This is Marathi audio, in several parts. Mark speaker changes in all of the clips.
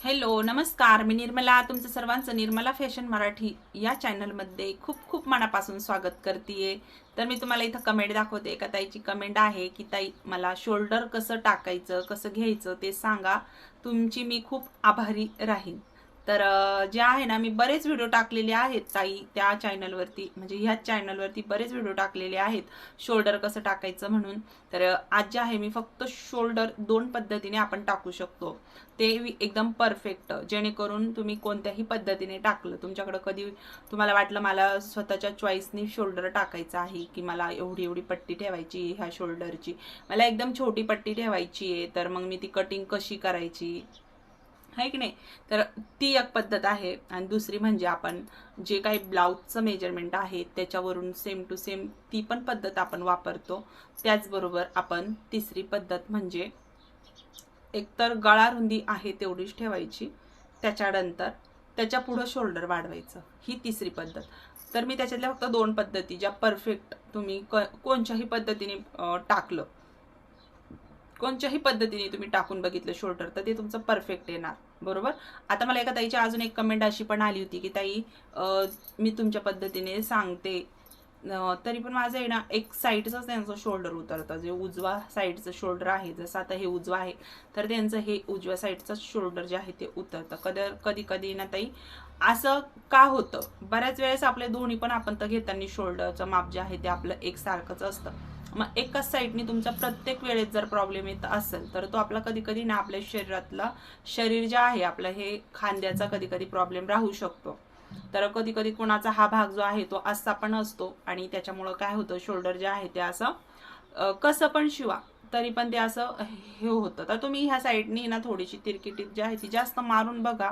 Speaker 1: हॅलो नमस्कार. मी निर्मला तुमचं सर्वांचं निर्मला फॅशन मराठी या चॅनलमध्ये खूप खूप मनापासून स्वागत करते तर मी तुम्हाला इथं कमेंट दाखवते. एका ताईची कमेंट आहे की ताई मला शोल्डर कसं टाकायचं कसं घ्यायचं ते सांगा. तुमची मी खूप आभारी राहीन. तर जे आहे ना मी बरेच व्हिडिओ टाकलेले आहेत ताई त्या चॅनलवरती म्हणजे ह्याच चॅनलवरती बरेच व्हिडिओ टाकलेले आहेत. शोल्डर कसं टाकायचं म्हणून. तर आज जे आहे मी फक्त शोल्डर दोन पद्धतीने आपण टाकू शकतो. ते एकदम परफेक्ट जेणेकरून तुम्ही कोणत्याही पद्धतीने टाकलं. तुमच्याकडं कधी तुम्हाला वाटलं मला स्वतःच्या चॉईसनी शोल्डर टाकायचं आहे की मला एवढी एवढी पट्टी ठेवायची ह्या शोल्डरची मला एकदम छोटी पट्टी ठेवायची आहे तर मग मी ती कटिंग कशी करायची? आहे की नाही? तर ती एक पद्धत आहे. आणि दुसरी म्हणजे आपण जे काही ब्लाऊजचं मेजरमेंट आहे त्याच्यावरून सेम टू सेम ती पण पद्धत आपण वापरतो. त्याचबरोबर आपण तिसरी पद्धत म्हणजे एकतर गळा रुंदी आहे तेवढीच ठेवायची. त्याच्यानंतर त्याच्या पुढं शोल्डर वाढवायचं. ही तिसरी पद्धत. तर मी त्याच्यातल्या फक्त दोन पद्धती ज्या परफेक्ट तुम्ही क कोणत्याही पद्धतीने टाकलं. कोणत्याही पद्धतीने तुम्ही टाकून बघितलं शोल्डर तर ते तुमचं परफेक्ट येणार. बरोबर? आता मला एका ताईची अजून एक कमेंट अशी पण आली होती की ताई मी तुमच्या पद्धतीने सांगते. तरी पण माझं आहे ना एक साईडचंच त्यांचं शोल्डर उतरतं. जे उजवा साईडचं शोल्डर आहे जसं आता हे उजवा आहे तर त्यांचं हे उजव्या साईडचं शोल्डर जे आहे ते उतरतं. कदर कधी कधी ना ताई असं का होतं? बऱ्याच वेळेस आपले दोन्ही पण आपण तर घेताना शोल्डरचं माप जे आहे ते आपलं एकसारखंच असतं. मग एकाच साईडनी तुमचा प्रत्येक वेळेत जर प्रॉब्लेम येत असेल तर तो आपला कधी कधी ना आपल्या शरीरातला शरीर जे आहे आपलं हे खांद्याचा कधी कधी प्रॉब्लेम राहू शकतो. तर कधी कधी कोणाचा हा भाग जो आहे तो असा पण असतो आणि त्याच्यामुळं काय होतं शोल्डर जे आहे ते असं कसं पण शिवा तरी पण ते असं हे होतं. तर तुम्ही ह्या साईडनी ना थोडीशी तिरकी टीप जी आहे ती जास्त मारून बघा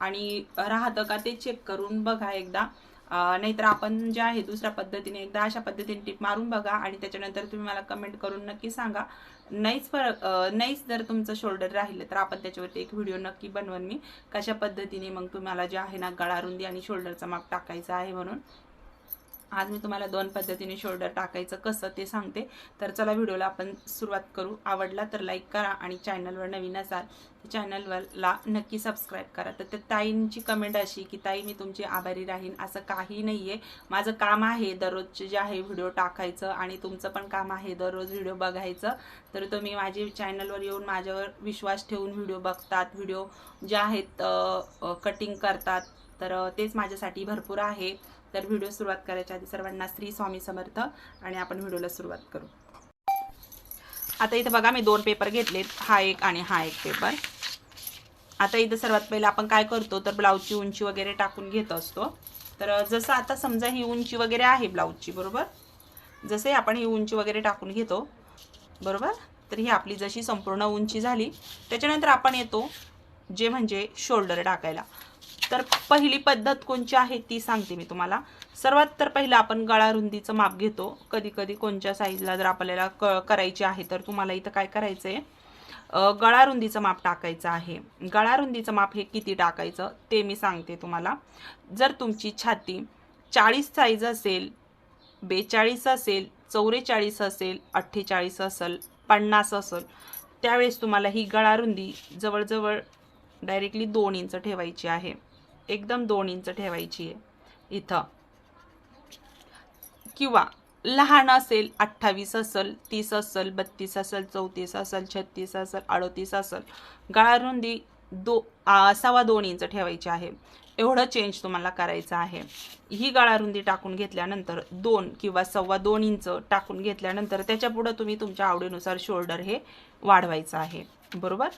Speaker 1: आणि राहतं का ते चेक करून बघा एकदा. नाहीतर आपण जे आहे दुसऱ्या पद्धतीने एकदा अशा पद्धतीने टिप मारून बघा आणि त्याच्यानंतर तुम्ही मला कमेंट करून नक्की सांगा. नाहीच फरक नाहीच जर तुमचं शोल्डर राहिलं तर आपण त्याच्यावरती एक व्हिडिओ नक्की बनवन मी. कशा पद्धतीने मग तुम्हाला जे आहे ना गळा रुंदी आणि शोल्डरचा माप टाकायचा आहे म्हणून. आज मी तुम्हाला दोन पद्धतीने शोल्डर टाकायचं कसं ते सांगते. तर चला व्हिडिओला आपण सुरुवात करू. आवडला तर लाईक करा आणि चॅनलवर नवीन असाल तर चॅनलवरला नक्की सबस्क्राईब करा. तर त्या ताईंची कमेंट अशी की ताई मी तुमची आभारी राहीन. असं काही नाही आहे माझं काम आहे दररोजचे जे आहे व्हिडिओ टाकायचं आणि तुमचं पण काम आहे दररोज व्हिडिओ बघायचं. तर तुम्ही माझे चॅनलवर येऊन माझ्यावर विश्वास ठेवून व्हिडिओ बघतात. व्हिडिओ जे आहेत कटिंग करतात. तर तेच माझ्यासाठी भरपूर आहे. तर व्हिडिओ सुरुवात करायच्या आधी सर्वांना श्री स्वामी समर्थ आणि आपण व्हिडिओला सुरुवात करू. आता इथं बघा मी दोन पेपर घेतलेत. हा एक आणि हा एक पेपर. आता इथं सर्वात पहिले आपण काय करतो तर ब्लाऊजची उंची वगैरे टाकून घेत असतो. तर जसं आता समजा ही उंची वगैरे आहे ब्लाऊजची बरोबर? जसे आपण ही उंची वगैरे टाकून घेतो बरोबर? तर ही आपली जशी संपूर्ण उंची झाली त्याच्यानंतर आपण येतो जे म्हणजे शोल्डर टाकायला. तर पहिली पद्धत कोणची आहे ती सांगते मी तुम्हाला. सर्वात तर पहिलं आपण गळा रुंदीचं माप घेतो. कधी कधी कोणत्या साईजला जर आपल्याला क करायची आहे तर तुम्हाला इथं काय करायचं आहे गळा रुंदीचं माप टाकायचं आहे. गळा रुंदीचं माप हे किती टाकायचं ते मी सांगते तुम्हाला. जर तुमची छाती चाळीस साईज असेल बेचाळीस असेल चौवेचाळीस असेल अठ्ठेचाळीस असेल पन्नास असेल त्यावेळेस तुम्हाला ही गळा रुंदी जवळजवळ डायरेक्टली दोन इंच ठेवायची आहे. एकदम दोन इंच ठेवायची आहे. इथं. किंवा लहान असेल अठ्ठावीस असेल तीस असेल बत्तीस असेल चौतीस असेल छत्तीस असेल अडतीस असेल. गळा रुंदी दो आ, सव्वा दोन इंच ठेवायची आहे. एवढं चेंज तुम्हाला करायचं आहे. ही गळा रुंदी टाकून घेतल्यानंतर दोन किंवा सव्वा दोन इंच टाकून घेतल्यानंतर त्याच्या पुढं तुम्ही तुमच्या आवडीनुसार शोल्डर हे वाढवायचं आहे. बरोबर?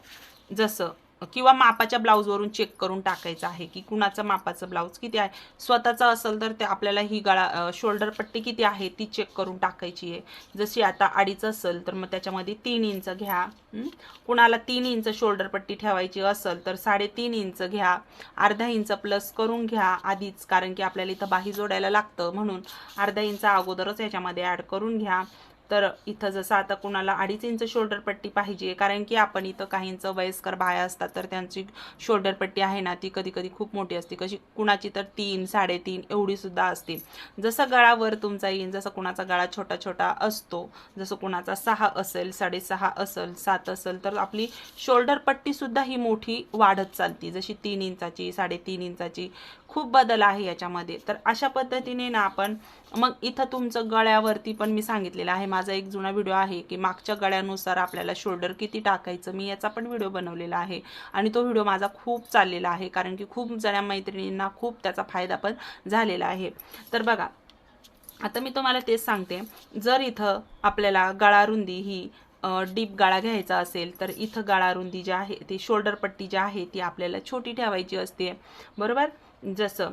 Speaker 1: जसं किंवा मापाच्या ब्लाऊजवरून चेक करून टाकायचं आहे की कुणाचं मापाचं ब्लाऊज किती आहे? स्वतःचं असेल तर ते आपल्याला ही गळा शोल्डर पट्टी किती आहे ती चेक करून टाकायची आहे. जशी आता अडीचं असेल तर मग त्याच्यामध्ये तीन इंच घ्या. कुणाला तीन इंच शोल्डर पट्टी ठेवायची असेल तर साडेतीन इंच घ्या. अर्धा इंच प्लस करून घ्या आधीच कारण की आपल्याला इथं बाही जोडायला लागतं म्हणून अर्धा इंच अगोदरच याच्यामध्ये ॲड करून घ्या. तर इथं जसं आता कुणाला अडीच इंच शोल्डर पट्टी पाहिजे कारण की आपण इथं काहींचं वयस्कर बाया असतात तर त्यांची शोल्डर पट्टी आहे ना ती कधी कधी खूप मोठी असते. कशी कुणाची तर तीन साडेतीन एवढीसुद्धा असते. जसं गळावर तुमचा येईल जसं कुणाचा गळा छोटा छोटा असतो जसं कुणाचा सहा असेल साडेसहा असेल सात असेल तर आपली शोल्डर पट्टीसुद्धा ही मोठी वाढत चालती. जशी तीन इंचाची साडेतीन इंचाची खूप बदल आहे याच्यामध्ये. तर अशा पद्धतीने ना आपण मग इथं तुमचं गळ्यावरती पण मी सांगितलेलं आहे माझा एक जुना व्हिडिओ आहे की मागच्या गळ्यानुसार आपल्याला शोल्डर किती टाकायचं मी याचा पण व्हिडिओ बनवलेला आहे. आणि तो व्हिडिओ माझा खूप चाललेला आहे कारण की खूप जण्या मैत्रिणींना खूप त्याचा फायदा पण झालेला आहे. तर बघा आता मी तुम्हाला तेच सांगते. जर इथं आपल्याला गळारुंदी ही डीप गाळा घ्यायचा असेल तर इथं गाळारुंदी जी आहे ती शोल्डर पट्टी जी आहे ती आपल्याला छोटी ठेवायची असते. बरोबर? जसं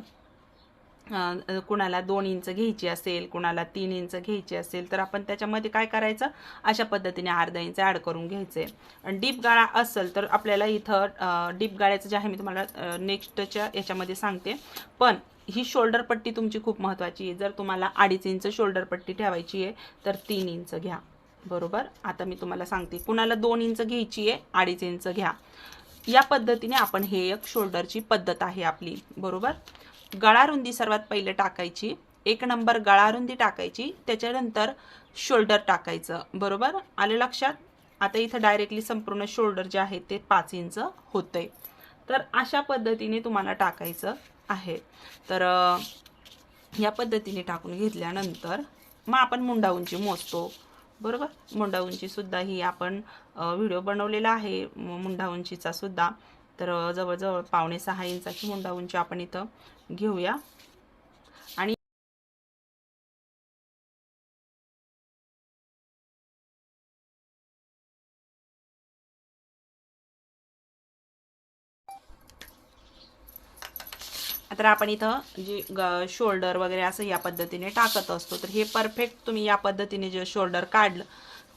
Speaker 1: कुणाला दोन इंच घ्यायची असेल कुणाला तीन इंच घ्यायची असेल तर आपण त्याच्यामध्ये काय करायचं? अशा पद्धतीने अर्धा इंच ॲड करून घ्यायचे. आणि डीप गाळा असेल तर आपल्याला इथं डीप गाळ्याचं जे आहे मी तुम्हाला नेक्स्टच्या याच्यामध्ये सांगते. पण ही शोल्डर पट्टी तुमची खूप महत्त्वाची आहे. जर तुम्हाला अडीच इंच शोल्डर पट्टी ठेवायची आहे तर तीन इंच घ्या. बरोबर? आता मी तुम्हाला सांगते. कुणाला दोन इंच घ्यायची आहे अडीच इंच घ्या. या पद्धतीने आपण हे एक शोल्डरची पद्धत आहे आपली. बरोबर? गळारुंदी सर्वात पहिले टाकायची. एक नंबर गळारुंदी टाकायची. त्याच्यानंतर शोल्डर टाकायचं. बरोबर? आले लक्षात? आता इथं डायरेक्टली संपूर्ण शोल्डर जे आहे ते पाच इंच होतंय. तर अशा पद्धतीने तुम्हाला टाकायचं आहे. तर या पद्धतीने टाकून घेतल्यानंतर मग आपण मुंडा उंची मोजतो. बरोबर? मुंडा उंचीसुद्धा ही आपण व्हिडिओ बनवलेला आहे. मुंडा उंचीचा सुद्धा. तर जवळजवळ पावणे सहा इंचाची मुंडा उंची आपण इथं घेऊया. आणि तर आपण इथं जे शोल्डर वगैरे असं या पद्धतीने टाकत असतो. तर हे परफेक्ट तुम्ही या पद्धतीने जे शोल्डर काढलं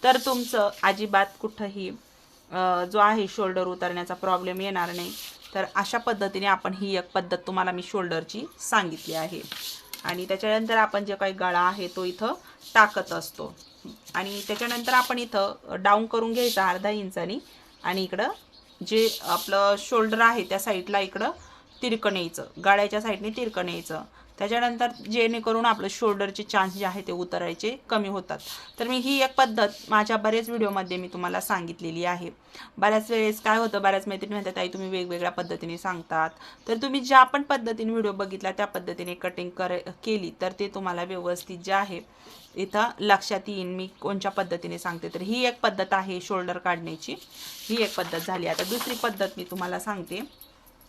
Speaker 1: तर तुमचं अजिबात कुठंही जो आहे शोल्डर उतरण्याचा प्रॉब्लेम येणार नाही. तर अशा पद्धतीने आपण ही एक पद्धत तुम्हाला मी शोल्डरची सांगितली आहे. आणि त्याच्यानंतर आपण जे काही गळा आहे तो इथं टाकत असतो. आणि त्याच्यानंतर आपण इथं डाऊन करून घ्यायचा अर्धा इंचानी. आणि इकडं जे आपलं शोल्डर आहे त्या साईडला इकडं तिरकं यायचं. गाड्याच्या साईडने तिरकं यायचं. त्याच्यानंतर जेणेकरून आपलं शोल्डरचे चान्स जे आहे ते उतरायचे कमी होतात. तर मी ही एक पद्धत माझ्या बरेच व्हिडिओमध्ये मी तुम्हाला सांगितलेली आहे. बऱ्याच वेळेस काय होतं बऱ्याच मैत्रिणी म्हणतात आई तुम्ही वेगवेगळ्या पद्धतीने सांगतात. तर तुम्ही ज्या पण पद्धतीने व्हिडिओ बघितला त्या पद्धतीने कटिंग कर केली तर ते तुम्हाला व्यवस्थित जे आहे इथं लक्षात येईन मी कोणत्या पद्धतीने सांगते. तर ही एक पद्धत आहे शोल्डर काढण्याची. ही एक पद्धत झाली. आता दुसरी पद्धत मी तुम्हाला सांगते.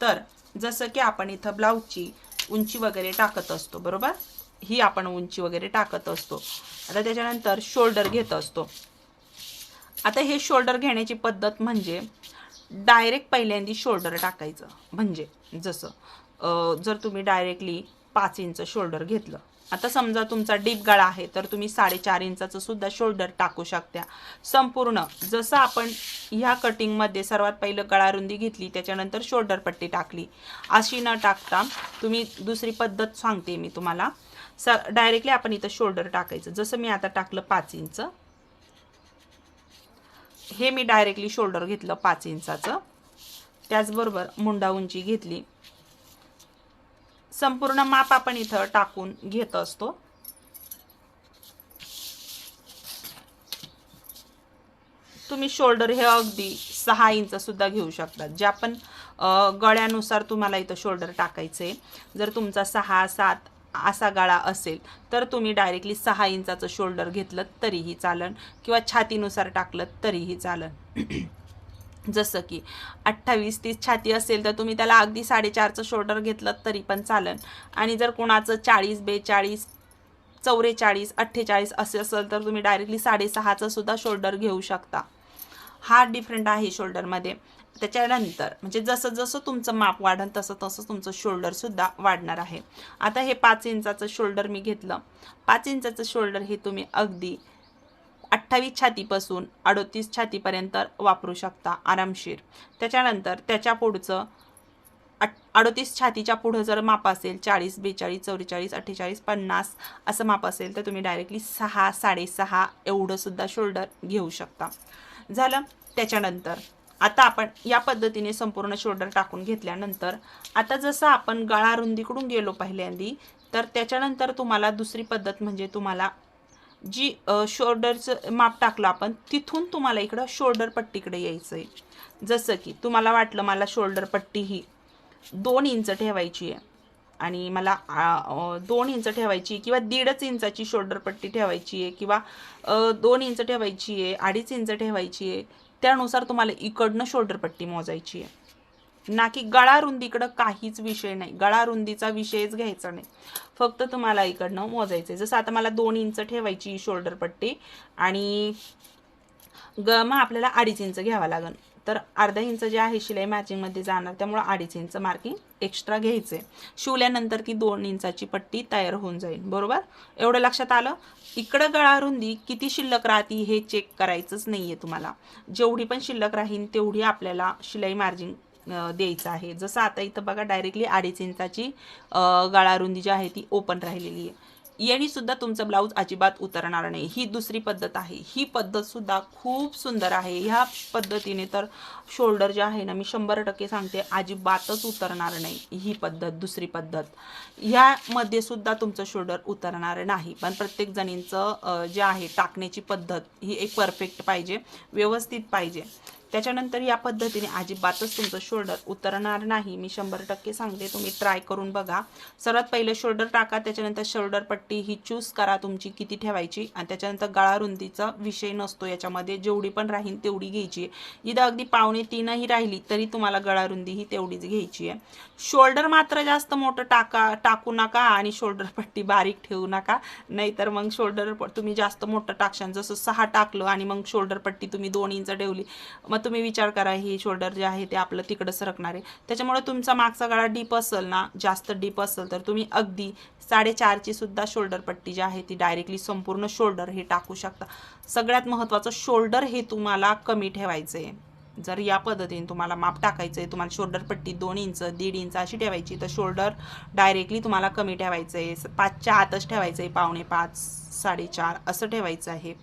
Speaker 1: तर जसं की आपण इथं ब्लाऊजची उंची वगैरे टाकत असतो बरोबर? ही आपण उंची वगैरे टाकत असतो. आता त्याच्यानंतर शोल्डर घेत असतो. आता हे शोल्डर घेण्याची पद्धत म्हणजे डायरेक्ट पहिल्यांदी शोल्डर टाकायचं. म्हणजे जसं जर तुम्ही डायरेक्टली पाच इंच शोल्डर घेतलं. आता समजा तुमचा डीप गळा आहे तर तुम्ही साडेचार इंचाचं सुद्धा शोल्डर टाकू शकता. संपूर्ण जसं आपण ह्या कटिंगमध्ये सर्वात पहिलं गळारुंदी घेतली त्याच्यानंतर शोल्डर पट्टी टाकली. अशी न टाकता तुम्ही दुसरी पद्धत सांगते मी तुम्हाला. स डायरेक्टली आपण इथं शोल्डर टाकायचं. जसं मी आता टाकलं पाच इंच हे मी डायरेक्टली शोल्डर घेतलं पाच इंचाचं. त्याचबरोबर मुंडा उंची घेतली. संपूर्ण माप आपण इथं टाकून घेत असतो. तुम्ही शोल्डर हे अगदी सहा इंच सुद्धा घेऊ शकतात. ज्या पण गळ्यानुसार तुम्हाला इथं शोल्डर टाकायचे. जर तुमचा सहा सात असा गळा असेल तर तुम्ही डायरेक्टली सहा इंचाचं शोल्डर घेतलं तरीही चालन किंवा छातीनुसार टाकलं तरीही चालन. जसं की अठ्ठावीस तीस छाती असेल तर तुम्ही त्याला अगदी साडेचारचं शोल्डर घेतलं तरी पण चालेल. आणि जर कोणाचं चाळीस बेचाळीस चौवेचाळीस अठ्ठेचाळीस असे असेल तर तुम्ही डायरेक्टली साडेसहाचं सुद्धा शोल्डर घेऊ शकता. हा डिफरंट आहे शोल्डरमध्ये. त्याच्यानंतर म्हणजे जसं जसं तुमचं माप वाढन तसं तसं तुमचं शोल्डरसुद्धा वाढणार आहे. आता हे पाच इंचाचं शोल्डर मी घेतलं. पाच इंचाचं शोल्डर हे तुम्ही अगदी अठ्ठावीस छातीपासून अडोतीस छातीपर्यंत वापरू शकता आरामशीर. त्याच्यानंतर त्याच्या पुढचं अट अडोतीस छातीच्या पुढं जर माप असेल चाळीस बेचाळीस चौवेचाळीस अठ्ठेचाळीस पन्नास असं माप असेल तर तुम्ही डायरेक्टली सहा साडेसहा एवढं सुद्धा शोल्डर घेऊ शकता. झालं? त्याच्यानंतर आता आपण या पद्धतीने संपूर्ण शोल्डर टाकून घेतल्यानंतर आता जसं आपण गळा रुंदीकडून गेलो पहिल्यांदी तर त्याच्यानंतर तुम्हाला दुसरी पद्धत म्हणजे तुम्हाला जी शोल्डरचं माप टाकलं आपण तिथून तुम्हाला इकडं शोल्डर पट्टीकडे यायचं आहे जसं की तुम्हाला वाटलं मला शोल्डर पट्टी ही दोन इंच ठेवायची आहे आणि मला दोन इंच ठेवायची किंवा दीडच इंचाची शोल्डर पट्टी ठेवायची आहे किंवा दोन इंच ठेवायची आहे अडीच इंच ठेवायची आहे त्यानुसार तुम्हाला इकडनं शोल्डर पट्टी मोजायची आहे. ना की गळा रुंदीकडं काहीच विषय नाही. गळा रुंदीचा विषयच घ्यायचा नाही. फक्त तुम्हाला इकडनं मोजायचं आहे जसं आता मला दोन इंच ठेवायची शोल्डर पट्टी आणि ग मग आपल्याला अडीच इंच घ्यावं लागेल तर अर्धा इंच जे आहे शिलाई मॅचिंगमध्ये जाणार त्यामुळं अडीच इंच मार्किंग एक्स्ट्रा घ्यायचं आहे शिवल्यानंतर ती दोन इंचाची पट्टी तयार होऊन जाईल. बरोबर? एवढं लक्षात आलं? इकडं गळा रुंदी किती शिल्लक राहते हे चेक करायचंच नाही आहे तुम्हाला. जेवढी पण शिल्लक राहील तेवढी आपल्याला शिलाई मार्जिंग द्यायचं आहे. जसं आता इथं बघा डायरेक्टली अडीच इंचाची गळारुंदी गळा रुंदी जी आहे ती ओपन राहिलेली आहे. याने सुद्धा तुमचं ब्लाऊज अजिबात उतरणार नाही. ही दुसरी पद्धत आहे. ही पद्धत सुद्धा खूप सुंदर आहे. ह्या पद्धतीने तर शोल्डर जे आहे ना मी शंभर टक्के सांगते अजिबातच उतरणार नाही ही पद्धत दुसरी पद्धत. ह्यामध्ये सुद्धा तुमचं शोल्डर उतरणार नाही. पण प्रत्येक जणींचं जे आहे टाकण्याची पद्धत ही एक परफेक्ट पाहिजे व्यवस्थित पाहिजे. त्याच्यानंतर या पद्धतीने अजिबातच तुमचं शोल्डर उतरणार नाही. मी शंभर टक्के सांगते तुम्ही ट्राय करून बघा. सर्वात पहिले शोल्डर टाका त्याच्यानंतर शोल्डर पट्टी ही चूज करा तुमची किती ठेवायची आणि त्याच्यानंतर गळा रुंदीचा विषय नसतो याच्यामध्ये. जेवढी पण राहील तेवढी घ्यायची आहे. इथं अगदी पावणे तीनही राहिली तरी तुम्हाला गळा रुंदी ही तेवढीच घ्यायची आहे. शोल्डर मात्र जास्त मोठं टाका टाकू नका आणि शोल्डर पट्टी बारीक ठेवू नका. नाहीतर मग शोल्डर तुम्ही जास्त मोठं टाकशान. जसं सहा टाकलं आणि मग शोल्डर पट्टी तुम्ही दोन इंच ठेवली. मग तुम्ही विचार करा हे शोल्डर जे आहे ते आपलं तिकडं सरकणार आहे. त्याच्यामुळे तुमचा मागचा गळा डीप असेल ना जास्त डीप असेल तर तुम्ही अगदी साडेचारची सुद्धा शोल्डर पट्टी जी आहे ती डायरेक्टली संपूर्ण शोल्डर हे टाकू शकता. सगळ्यात महत्त्वाचं शोल्डर हे तुम्हाला कमी ठेवायचं आहे जर या पद्धतीने तुम्हाला माप टाकायचं आहे तुम्हाला शोल्डर पट्टी दोन इंच दीड इंच अशी ठेवायची तर शोल्डर डायरेक्टली तुम्हाला कमी ठेवायचं आहे पाचच्या आतच ठेवायचं आहे पावणे पाच साडेचार असं ठेवायचं आहे.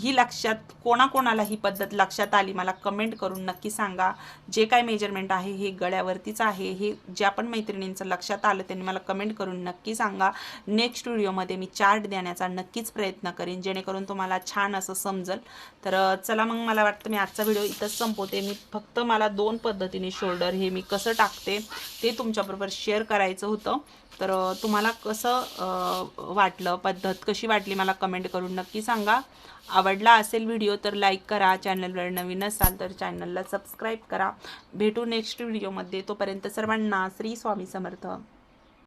Speaker 1: ही लक्षात कोणाकोणाला ही पद्धत लक्षात आली मला कमेंट करून नक्की सांगा. जे काय मेजरमेंट आहे हे गळ्यावरतीच आहे. हे ज्या पण मैत्रिणींचं लक्षात आलं त्यांनी मला कमेंट करून नक्की सांगा. नेक्स्ट व्हिडिओमध्ये मी चार्ट देण्याचा नक्कीच प्रयत्न करेन जेणेकरून तुम्हाला छान असं समजेल. तर चला मग मला वाटतं मी आजचा व्हिडिओ इथंच संपवते. मी फक्त मला दोन पद्धतीने शोल्डर हे मी कसं टाकते ते तुमच्याबरोबर शेअर करायचं होतं. तर तुम्हाला कसं वाटलं पद्धत कशी वाटली मला कमेंट करून नक्की सांगा. आवडला असेल व्हिडिओ तर लाईक करा. चॅनलवर नवीन असाल तर चॅनलला सबस्क्राईब करा. भेटू नेक्स्ट व्हिडिओमध्ये तोपर्यंत सर्वांना श्री स्वामी समर्थ.